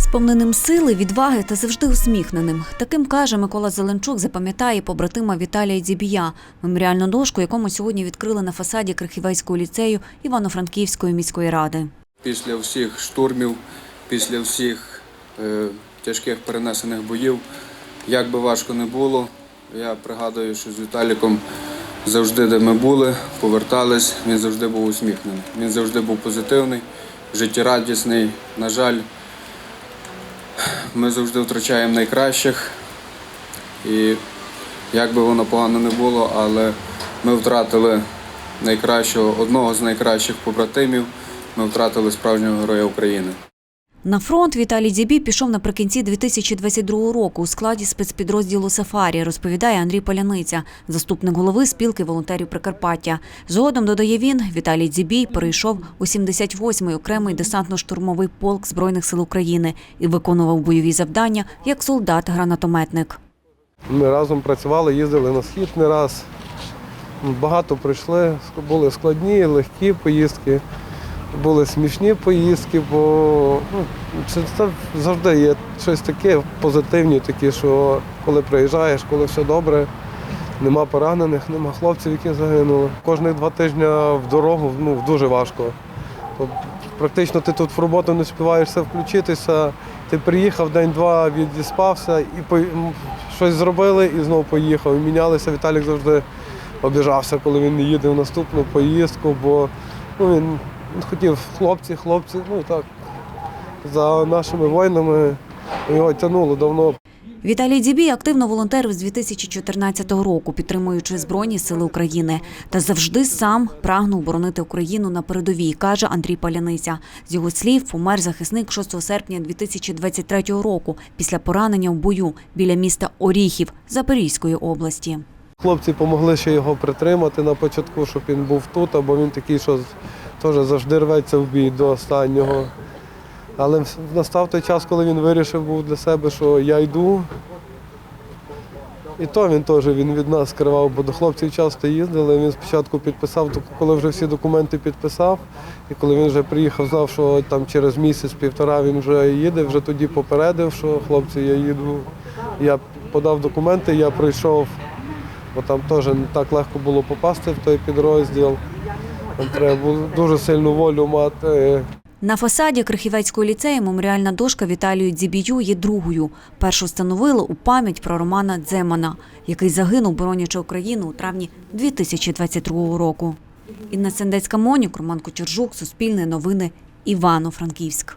Сповненим сили, відваги та завжди усміхненим. Таким каже Микола Зеленчук, запам'ятає побратима Віталія Дзібія, меморіальну дошку, якому сьогодні відкрили на фасаді Крихівецького ліцею Івано-Франківської міської ради. Після всіх штурмів, після всіх е, тяжких перенесених боїв, як би важко не було, я пригадую, що з Віталіком завжди, де ми були, повертались, він завжди був усміхнений. Він завжди був позитивний, життєрадісний. На жаль, ми завжди втрачаємо найкращих. І як би воно погано не було, але ми втратили найкращого, одного з найкращих побратимів. Ми втратили справжнього героя України. На фронт Віталій Дзібій пішов наприкінці 2022 року у складі спецпідрозділу Сафарі, розповідає Андрій Поляниця, заступник голови спілки волонтерів Прикарпаття. Згодом, додає він, Віталій Дзібій перейшов у 78-й окремий десантно-штурмовий полк Збройних сил України і виконував бойові завдання як солдат-гранатометник. Ми разом працювали, їздили на схід не раз. Багато прийшли, були складні, легкі поїздки, були смішні поїздки, бо ну, це, завжди є щось таке позитивні, такі, що коли приїжджаєш, коли все добре, нема поранених, нема хлопців, які загинули. Кожні два тижні в дорогу ну, дуже важко. Практично ти тут в роботу не співаєш все включитися. Ти приїхав день-два, відіспався і по- щось зробили і знову поїхав. Мінялися. Віталік завжди обіжався, коли він не їде в наступну поїздку, бо ну, він хотів хлопці, хлопці, ну так, за нашими воїнами його тягнуло давно. Віталій Дзібій активно волонтерив з 2014 року, підтримуючи Збройні сили України. Та завжди сам прагнув боронити Україну на передовій, каже Андрій Паляниця. З його слів, помер захисник 6 серпня 2023 року після поранення в бою біля міста Оріхів Запорізької області. Хлопці допомогли ще його притримати на початку, щоб він був тут, бо він такий, що теж завжди рветься в бій до останнього. Але настав той час, коли він вирішив був для себе, що я йду. І то він теж він від нас скривав, бо до хлопців часто їздили. Він спочатку підписав, коли вже всі документи підписав. І коли він вже приїхав, знав, що там через місяць-півтора він вже їде, вже тоді попередив, що хлопці, я їду. Я подав документи, я прийшов, бо там теж не так легко було попасти в той підрозділ. Треба дуже сильну волю мати. На фасаді Крихівецького ліцею меморіальна дошка Віталію Дзібію є другою. Першу встановили у пам'ять про Романа Дземана, який загинув, боронячи Україну у травні 2022 року. Інна Сендецька Монік, Роман Кочержук, Суспільне новини, Івано-Франківськ.